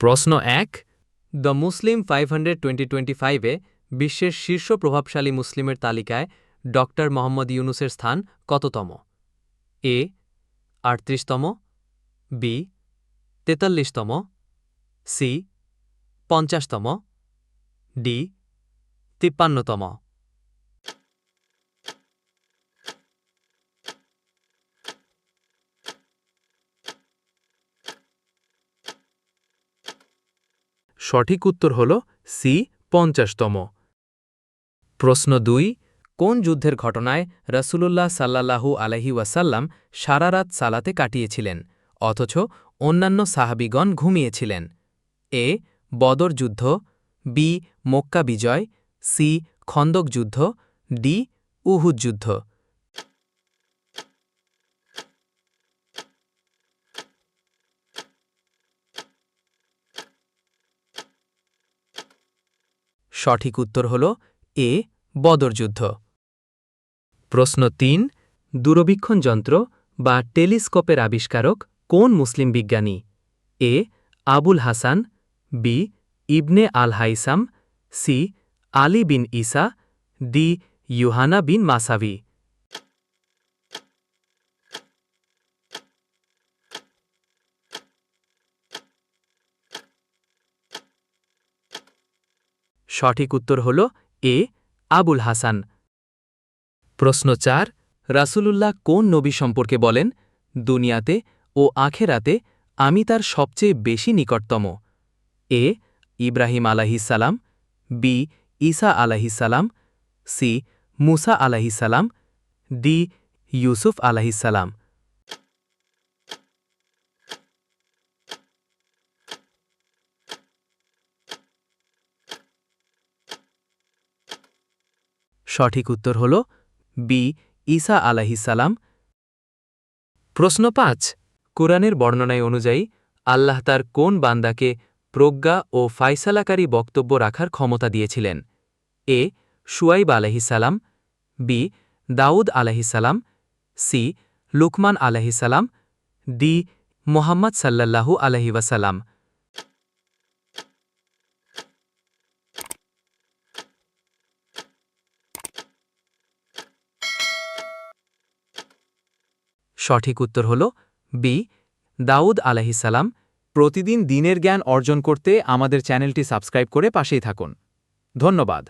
প্রশ্ন এক, the Muslim five hundred twenty ফাইভে বিশ্বের শীর্ষ প্রভাবশালী মুসলিমের তালিকায় ডক্টর মোহাম্মদ ইউনুসের স্থান কততম? এ, আটত্রিশতম, বি, তেতাল্লিশতম, সি, পঞ্চাশতম, ডি, তিপ্পান্নতম। সঠিক উত্তর হল সি, পঞ্চাশতম। প্রশ্ন দুই, কোন যুদ্ধের ঘটনায় রসুলুল্লাহ সাল্লাল্লাহু আলহি ওয়াসাল্লাম সারা রাত সালাতে কাটিয়েছিলেন, অথচ অন্যান্য সাহাবিগণ ঘুমিয়েছিলেন? এ, বদর যুদ্ধ, বি, মক্কা বিজয়, সি, খন্দক যুদ্ধ, ডি, উহুদ যুদ্ধ। সঠিক উত্তর হল এ বদরযুদ্ধ প্রশ্ন তিন, দূরবীক্ষণ যন্ত্র বা টেলিস্কোপের আবিষ্কারক কোন মুসলিম বিজ্ঞানী? A, Abul Hasan, B, Ibn al Haytham C, Ali bin Isa D, Yuhanna bin Masawaih সঠিক উত্তর হল এ, আবুল হাসান। প্রশ্ন চার, রাসূলুল্লাহ কোন নবী সম্পর্কে বলেন, দুনিয়াতে ও আখেরাতে আমি তার সবচেয়ে বেশি নিকটতম? এ, ইব্রাহিম আলাহিসাল্লাম বি, ঈসা আলাহিসাল্লাম সি, মুসা আলাহিসাল্লাম ডি, ইউসুফ আলাহিসাল্লাম সঠিক উত্তর হল বি, ঈসা আলাহিসাল্লাম প্রশ্ন পাঁচ, কোরআনের বর্ণনায় অনুযায়ী আল্লাহ তার কোন বান্দাকে প্রজ্ঞা ও ফাইসালাকারী বক্তব্য রাখার ক্ষমতা দিয়েছিলেন? এ, শুয়াইব আলহিসাল্লাম বি, দাউদ আলহিসাল্লাম সি, লুকমান আলহিসাল্লাম ডি, মোহাম্মদ সাল্লাল্লাহু আলহি সঠিক উত্তর হল বি, দাউদ আলাহিসাল্লাম প্রতিদিন দিনের জ্ঞান অর্জন করতে আমাদের চ্যানেলটি সাবস্ক্রাইব করে পাশেই থাকুন। ধন্যবাদ।